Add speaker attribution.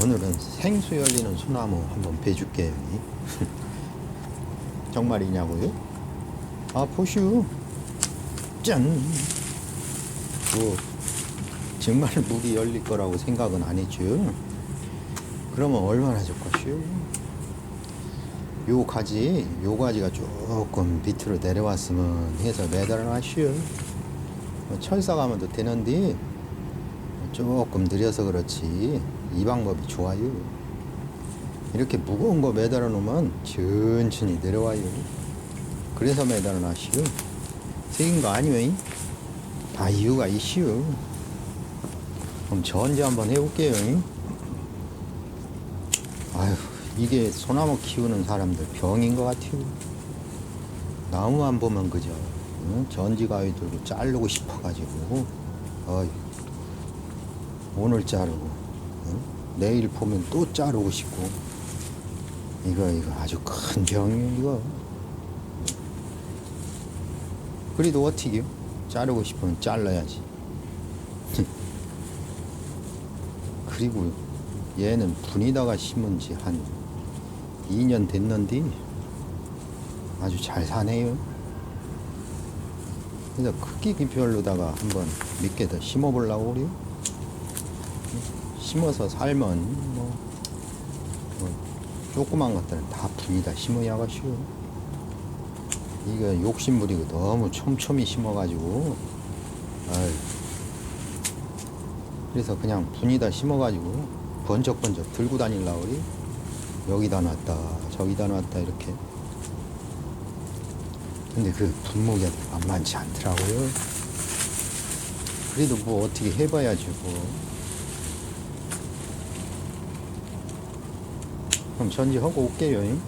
Speaker 1: 오늘은 생수 열리는 소나무 한번 베줄게요. 정말이냐고요? 아, 보슈. 짠. 뭐, 정말 물이 열릴 거라고 생각은 안 했죠. 그러면 얼마나 좋겠슈? 요 가지, 요 가지가 조금 밑으로 내려왔으면 해서 매달아 놨슈. 뭐 철사 가면도 되는데, 조금 느려서 그렇지 이 방법이 좋아요. 이렇게 무거운 거 매달아 놓으면 천천히 내려와요. 그래서 매달아 놨시오. 새긴 거 아니요 다 이유가 있시오. 그럼 저 언제 한번 해볼게요. 아휴 이게 소나무 키우는 사람들 병인 것 같아요. 나무만 보면 응? 전지 가위들로 자르고 싶어가지고. 어이 오늘 자르고 응? 내일 보면 또 자르고 싶고. 이거 이거 아주 큰 병이에요 이거. 그래도 어떻게요? 자르고 싶으면 잘라야지. 그리고 얘는 분이다가 심은 지 한 2년 됐는데 아주 잘 사네요. 그래서 크기 별로다가 한번 몇 개 더 심어보려고 그래요 심어서 살면 뭐, 뭐 조그만 것들은 다 분이다 심어야겠슈 이거 욕심부리고 너무 촘촘히 심어가지고 아이. 그래서 그냥 분이다 심어가지고 번쩍번쩍 들고 다닐라 그래. 여기다 놨다 저기다 놨다 이렇게. 근데 그 분무기가 만만치 않더라고요. 그래도 뭐 어떻게 해봐야지 뭐 그럼 전지하고 올게요. 잉?